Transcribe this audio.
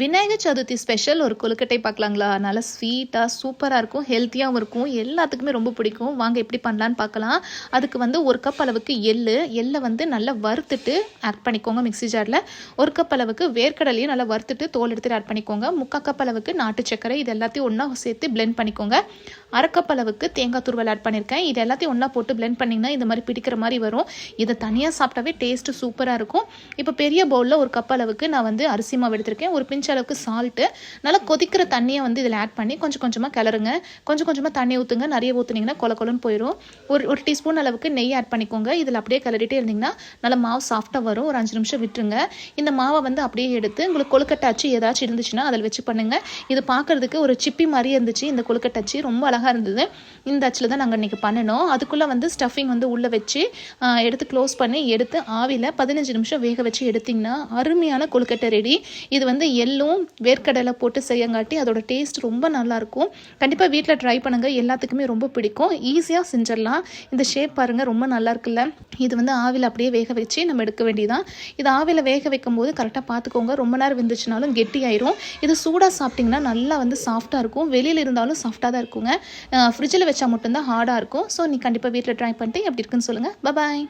Vinayagar Chaturthi special ஒரு கொழுக்கட்டை பார்க்கலாங்களா? நல்லா ஸ்வீட்டாக சூப்பராக இருக்கும் ஹெல்த்தியாகவும் இருக்கும். எல்லாத்துக்குமே ரொம்ப பிடிக்கும். வாங்க எப்படி பண்ணலான்னு பார்க்கலாம். அதுக்கு வந்து ஒரு கப் அளவுக்கு எள்ளு. எள்ளை வந்து நல்லா வறுத்துட்டு ஆட் பண்ணிக்கோங்க மிக்ஸி ஜாரில் ஒரு கப் அளவுக்கு வேர்க்கடலையும் நல்லா வறுத்துட்டு தோல் எடுத்துட்டு ஆட் பண்ணிக்கோங்க. முக்கால் கப் அளவுக்கு நாட்டு சர்க்கரை. இது எல்லாத்தையும் ஒன்றா சேர்த்து பிளெண்ட் பண்ணிக்கோங்க. அரை கப் அளவுக்கு தேங்காய் துருவல் ஆட் பண்ணியிருக்கேன் இது எல்லாத்தையும் ஒன்றா போட்டு பிளெண்ட் பண்ணிங்கன்னா இந்த மாதிரி பிடிக்கிற மாதிரி வரும். இதை தனியாக சாப்பிட்டாவே டேஸ்ட்டு சூப்பராக இருக்கும். இப்போ பெரிய பவுலில் ஒரு கப் அளவுக்கு நான் வந்து அரிசி மாவு எடுத்திருக்கேன். ஒரு பிஞ்ச் அளவுக்கு சால்ட்டு நல்லா கொதிக்கிற தண்ணியை வந்து இதில் ஆட் பண்ணி கொஞ்சம் கொஞ்சமாக கிளறுங்க. கொஞ்சம் கொஞ்சமாக தண்ணி ஊற்றுங்க நிறைய ஊற்றுனீங்கன்னா கொல கொலன்னு போயிடும் ஒரு ஒரு டீஸ்பூன் அளவுக்கு நெய் ஆட் பண்ணிக்கோங்க. இதில் அப்படியே கிளறிட்டே இருந்தீங்கன்னா நல்லா மாவு சாஃப்டாக வரும். ஒரு அஞ்சு நிமிஷம் விட்டுருங்க. இந்த மாவை வந்து அப்படியே எடுத்து உங்களுக்கு கொழுக்கட்டை அச்சு ஏதாச்சும் இருந்துச்சுன்னா அதில் வச்சு பண்ணுங்கள் இது பார்க்கறதுக்கு ஒரு சிப்பி மாதிரி இருந்துச்சு. இந்த கொழுக்கட்டை அச்சு ரொம்ப அழகாக இருந்தது. இந்த அச்சில் தான் நாங்கள் இன்றைக்கி பண்ணணும். அதுக்குள்ளே வந்து ஸ்டஃபிங் வந்து உள்ளே வச்சு எடுத்து க்ளோஸ் பண்ணி எடுத்து ஆவியில் பதினஞ்சு நிமிஷம் வேக வச்சு எடுத்திங்கன்னா அருமையான கொழுக்கட்டை ரெடி இது வந்து நெல்லும் வேர்க்கடலை போட்டு செய்யங்காட்டி அதோட டேஸ்ட் ரொம்ப நல்லாயிருக்கும் கண்டிப்பாக வீட்டில் ட்ரை பண்ணுங்கள் எல்லாத்துக்குமே ரொம்ப பிடிக்கும். ஈஸியாக செஞ்சிடலாம். இந்த ஷேப் பாருங்கள் ரொம்ப நல்லா இருக்குல்ல இது வந்து ஆவியில் அப்படியே வேக வச்சு நம்ம எடுக்க வேண்டியதான் இது ஆவியில் வேக வைக்கும் போது கரெக்டாக பார்த்துக்கோங்க ரொம்ப நேரம் வெந்துச்சுனாலும் கெட்டியாயிரும் இது சூடாக சாப்பிட்டிங்கன்னா நல்லா வந்து சாஃப்டாக இருக்கும். வெளியில் இருந்தாலும் சாஃப்டாக தான் இருக்குங்க. ஃப்ரிட்ஜில் வச்சா மட்டும்தான் ஹார்டாக இருக்கும். ஸோ நீ கண்டிப்பாக வீட்டில் ட்ரை பண்ணிட்டு எப்படி இருக்குன்னு சொல்லுங்கள் பாய்